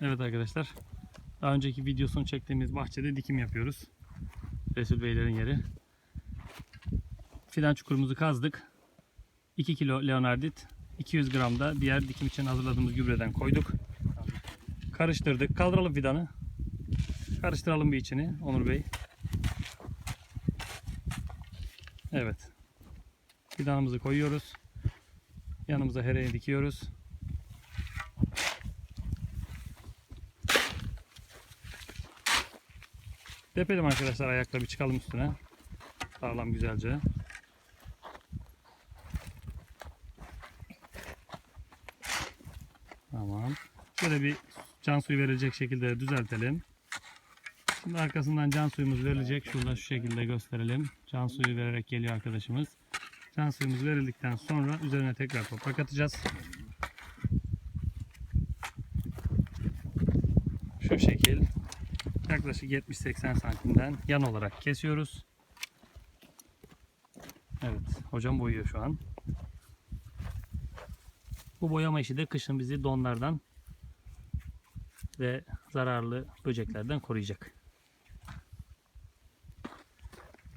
Evet arkadaşlar. Daha önceki videosunu çektiğimiz bahçede dikim yapıyoruz. Resul Beylerin yeri. Fidan çukurumuzu kazdık. 2 kilo leonardit, 200 gram da diğer dikim için hazırladığımız gübreden koyduk. Karıştırdık. Kaldıralım fidanı. Karıştıralım bir içini Onur Bey. Evet. Fidanımızı koyuyoruz. Yanımıza hereyi dikiyoruz. Depelim arkadaşlar ayakla bir çıkalım üstüne. Sağlam güzelce. Tamam. Şöyle bir can suyu verilecek şekilde düzeltelim. Şimdi arkasından can suyumuz verilecek. Şurada şu şekilde gösterelim. Can suyu vererek geliyor arkadaşımız. Can suyumuz verildikten sonra üzerine tekrar toprak atacağız. Şu şekil yaklaşık 70-80 santimden yan olarak kesiyoruz. Evet, hocam boyuyor şu an. Bu boyama işi de kışın bizi donlardan ve zararlı böceklerden koruyacak.